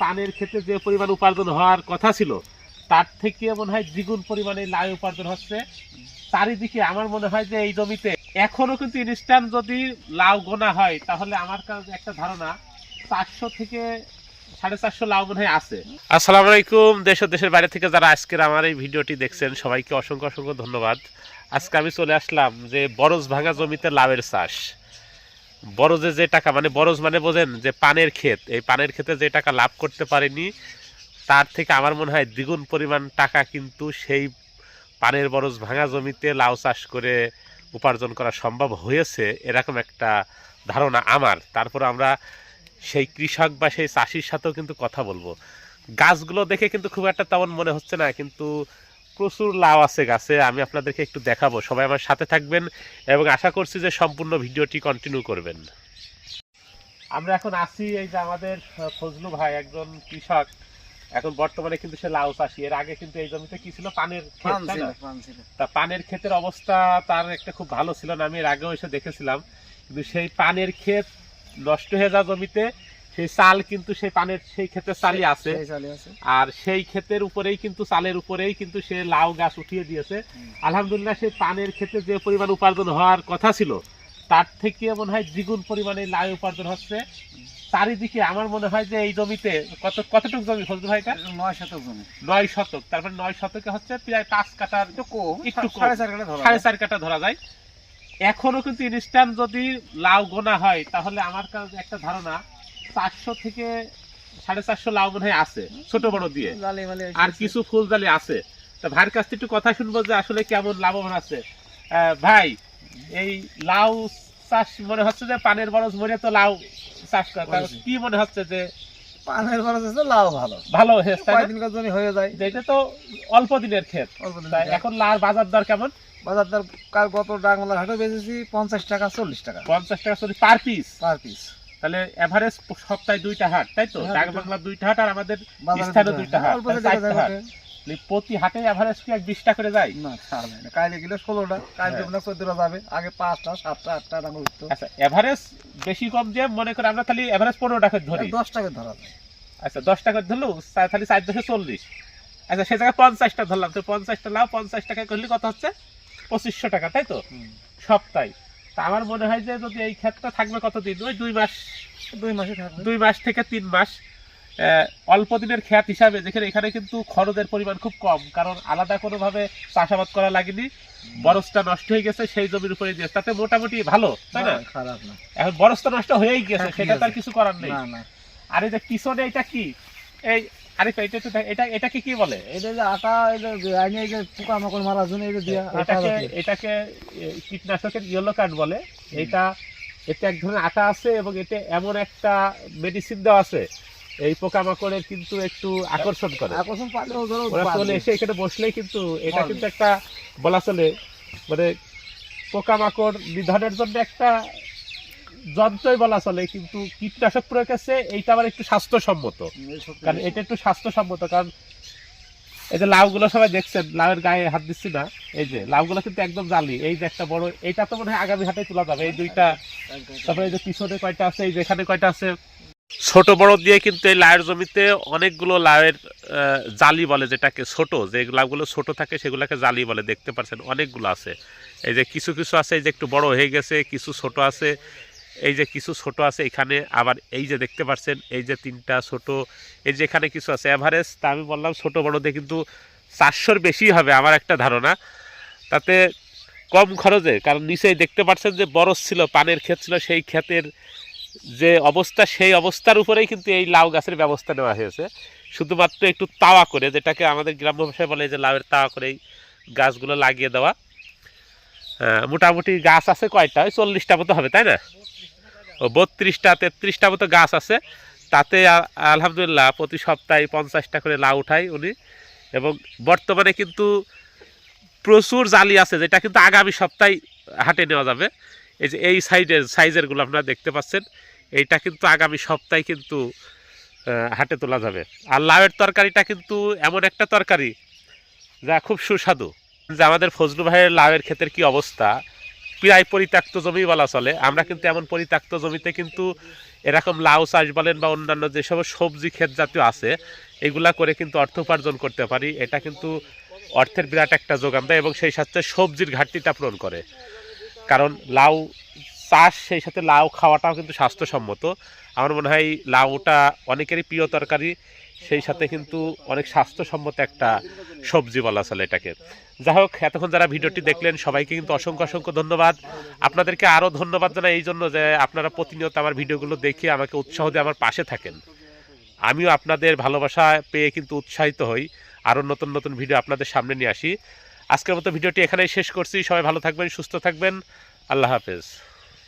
পানের ক্ষেত্রে যে পরিমাণ উপার্জন হওয়ার কথা ছিল, তার থেকে মনে হয় দ্বিগুণ পরিমাণে লাউ উপার্জন হচ্ছে। চারিদিকে আমার মনে হয় যে এই জমিতে এখনও কিন্তু ইনস্ট্যান্ট যদি লাউ গোনা হয়, তাহলে আমার কাছে একটা ধারণা, চারশো থেকে সাড়ে চারশো লাউ মনে হয় আছে। আসসালামু আলাইকুম, দেশ দেশের বাইরে থেকে যারা আজকের আমার এই ভিডিওটি দেখছেন, সবাইকে অসংখ্য অসংখ্য ধন্যবাদ। আজকে আমি চলে আসলাম যে বরজ ভাঙা জমিতে লাউয়ের চাষ। বরজে যে টাকা মানে বরজ মানে বোঝেন যে পানের ক্ষেত। এই পানের ক্ষেতে যে টাকা লাভ করতে পারেনি, তার থেকে আমার মনে হয় দ্বিগুণ পরিমাণ টাকা কিন্তু সেই পানের বরজ ভাঙা জমিতে লাউ চাষ করে উপার্জন করা সম্ভব হয়েছে, এরকম একটা ধারণা আমার। তারপর আমরা সেই কৃষক বা সেই চাষির সাথেও কিন্তু কথা বলব। গাছগুলো দেখে কিন্তু খুব একটা তেমন মনে হচ্ছে না, কিন্তু প্রচুর লাউ আছে গাছে আমি আপনাদেরকে একটু দেখাবো। সবাই আমার সাথে থাকবেন এবং আশা করছি যে সম্পূর্ণ ভিডিওটি কন্টিনিউ করবেন। আমরা এখন আছি এই যে আমাদের ফজলু ভাই একজন কৃষক। এখন বর্তমানে কিন্তু সে লাউ চাষি। এর আগে কিন্তু এই জমিতে কি ছিল? পানের তা পানের ক্ষেতের অবস্থা তার একটা খুব ভালো ছিল না আমি এর আগেও এসে দেখেছিলাম। কিন্তু সেই পানের ক্ষেত নষ্ট হয়ে যাওয়া জমিতে সেই চাল কিন্তু সেই পানের সেই ক্ষেতে চালই আছে। চালি আছে। আর সেই ক্ষেতের উপরেই কিন্তু চালের উপরেই কিন্তু সে লাউ গাছ উঠিয়ে দিয়েছে। আলহামদুলিল্লাহ সেই পানের ক্ষেতে যে পরিমাণ উপার্জন হওয়ার কথা ছিল তার থেকে মনে হয় দ্বিগুণ পরিমাণে লাউ উপার্জন হচ্ছে। চারিদিকে আমার মনে হয় যে এই জমিতে কত কতটুকু জমি ফজলু ভাইটা নয় শতক জমি। নয় শতক। তারপরে নয় শতকে হচ্ছে প্রায় পাঁচ কাটার একটু। সাড়ে। চার কাটা ধরা যায়। এখনও কিন্তু ইনস্ট্যান্ট যদি লাউ গোনা হয় তাহলে আমার কাছে একটা ধারণা চারশো থেকে সাড়ে চারশো লাউ মনে হয় আছে ছোট বড় দিয়ে। আর কিছু ফুলজালি আছে। তা ভাইয়ের কাছ থেকে একটু কথা শুনব যে আসলে কেমন লাভবান আছে। ভাই এই লাউ চাষ মনে হচ্ছে যে পানের বরজ মরে তো লাউ চাষ করে। কি মনে হচ্ছে যে পানের আছে লাভ ভালো। ভালো জমি হয়ে যায়। এটা তো অল্প দিনের ক্ষেত। এখন লাউ বাজার দর কেমন? বাজার দর কাল গত ডাঙ্গলা হাটে বেচেছি পঞ্চাশ টাকা চল্লিশ টাকা। পঞ্চাশ টাকা চল্লিশ পার পিস পার পিস তাহলে এভারেজ সপ্তাহে দুইটা হাট তাই তো? হ্যাঁ, বাংলা দুইটা। হাট আর আমাদের দিতে দুইটা। হাট, প্রতি হাটে এভারেজ কি এক বিশটা করে যায়? না গেলে ষোলোটা হ্যাঁ। চোদ্দটা যাবে। আগে পাঁচটা সাতটা আটটা উঠতো আচ্ছা এভারেজ বেশি কম যে মনে করে আমরা তাহলে এভারেজ পনেরো টাকা ধরি। দশ টাকা ধরা যায়। আচ্ছা দশ টাকা ধরলো তাহলে চার দশে চল্লিশ। আচ্ছা সে জায়গায় পঞ্চাশটা ধরলাম। তো পঞ্চাশটা লাভ পঞ্চাশ টাকা করলে কত হচ্ছে? পঁচিশশো টাকা তাই তো? সপ্তাহে। তা আমার মনে হয় যে যদি এই ক্ষেতটা থাকবে কতদিন? ওই দুই মাস। দুই মাসে থাকবে। দুই মাস থেকে তিন মাস। অল্প দিনের খ্যাত হিসাবে যেখানে এখানে কিন্তু খরচের পরিমাণ খুব কম কারণ আলাদা কোনোভাবে চাষাবাদ করা লাগেনি। বরসটা নষ্ট হয়ে গেছে সেই জমির উপরে দিয়ে। তাতে মোটামুটি ভালো তাই না? খারাপ না। এখন বরসটা নষ্ট হয়েই গেছে হ্যাঁ, সেটা তার। কিছু করার নেই। আর এই যে পিছনে এটা কি? এই আরিফ এটা একটু এটা এটাকে কি বলে? এটা যে আটা এটা আইনে যে পোকা মাকড় মারার জন্য এটা দিয়া এটাকে এটাকে কীটনাশকের ইয়েলো কার্ড বলে। এইটা এতে এক ধরনের আটা আছে এবং এতে এমন একটা মেডিসিন দেওয়া আছে। এই পোকামাকড়ের কিন্তু একটু আকর্ষণ করে। আকর্ষণ পালেও ধরো চলে এসে এখানে বসলেই কিন্তু এটা কিন্তু একটা বলা চলে মানে পোকামাকড় নিধনের জন্য একটা যন্ত্রই বলা চলে কিন্তু কীটনাশক প্রয়োগ আছে এইটা আবার একটু স্বাস্থ্যসম্মত। কারণ এটা একটু স্বাস্থ্যসম্মত কারণ এই যে লাউগুলো সবাই দেখছেন লাউয়ের গায়ে হাত দিচ্ছি না এই যে লাউগুলো কিন্তু একদম জালি। এই যে একটা বড় এইটা তো মনে হয় আগামী হাটে তোলা যাবে এই দুইটা। তারপরে এই যে পিছনে কয়টা আছে এই যে এখানে কয়টা আছে। ছোট বড় দিয়ে কিন্তু এই লাউয়ের জমিতে অনেকগুলো লাউয়ের জালি বলে যেটাকে ছোট যে লাউগুলো ছোট থাকে সেগুলোকে জালি বলে দেখতে পাচ্ছেন অনেকগুলো আছে। এই যে কিছু কিছু আছে এই যে একটু বড় হয়ে গেছে কিছু ছোট আছে এই যে কিছু ছোট আছে, এখানে আবার এই যে দেখতে পাচ্ছেন, এই যে তিনটা ছোট, এই যে এখানে কিছু আছে। এভারেজ তা আমি বললাম ছোট বড় দিয়ে কিন্তু চারশোর বেশি হবে আমার একটা ধারণা। তাতে কম খরচে, কারণ নিচেই দেখতে পাচ্ছেন যে বরস ছিল, পানের ক্ষেত ছিল, সেই ক্ষেতের যে অবস্থা, সেই অবস্থার উপরেই কিন্তু এই লাউ গাছের ব্যবস্থা নেওয়া হয়েছে। শুধুমাত্র একটু তাওয়া করে, যেটাকে আমাদের গ্রাম্য ভাষায় বলে যে লাউয়ের তাওয়া করে এই গাছগুলো লাগিয়ে দেওয়া। মোটামুটি গাছ আছে কয়টা? ওই চল্লিশটা মতো হবে, তাই না? বত্রিশটা, তেত্রিশটা মতো গাছ আছে। তাতে আলহামদুলিল্লাহ প্রতি সপ্তাহে পঞ্চাশটা করে লাউ উঠাই উনি। এবং বর্তমানে কিন্তু প্রচুর জালি আছে, যেটা কিন্তু আগামী সপ্তাহে হাটে নেওয়া যাবে। এই যে এই সাইডের সাইজেরগুলো আপনারা দেখতে পাচ্ছেন। এইটা কিন্তু আগামী সপ্তাহে কিন্তু হাটে তোলা যাবে। আর লাউয়ের তরকারিটা কিন্তু এমন একটা তরকারি, যা খুব সুস্বাদু। যে আমাদের ফজলু ভাইয়ের লাউয়ের ক্ষেতের কি অবস্থা? প্রায় পরিত্যক্ত জমি বলা চলে। আমরা কিন্তু এমন পরিত্যক্ত জমিতে কিন্তু এরকম লাউ চাষ বলেন বা অন্যান্য যে সমস্ত সবজি ক্ষেত জাতীয় আছে, এগুলা করে কিন্তু অর্থ উপার্জন করতে পারি। এটা কিন্তু অর্থের বিরাট একটা যোগান দেয় এবং সেই সাথে সবজির ঘাটতিটা পূরণ করে। কারণ লাউ চাষ, সেই সাথে লাউ খাওয়াটাও কিন্তু স্বাস্থ্যসম্মত। আমার মনে হয় লাউটা অনেকেরই প্রিয় তরকারি। সেই সাথে কিন্তু অনেক স্বাস্থ্যসম্মত একটা সবজি বলা চলে এটাকে। যাই হোক, এতক্ষণ যারা ভিডিওটি দেখলেন, সবাইকে কিন্তু অসংখ্য অসংখ্য ধন্যবাদ। আপনাদেরকে আরও ধন্যবাদ জানাই এই জন্য যে আপনারা প্রতিনিয়ত আমার ভিডিওগুলো দেখে আমাকে উৎসাহ দিয়ে আমার পাশে থাকেন। আমিও আপনাদের ভালোবাসা পেয়ে কিন্তু উৎসাহিত হই। আরও নতুন নতুন ভিডিও আপনাদের সামনে নিয়ে আসি। আজকের মতো ভিডিওটি এখানেই শেষ করছি। সবাই ভালো থাকবেন, সুস্থ থাকবেন। আল্লাহ হাফেজ।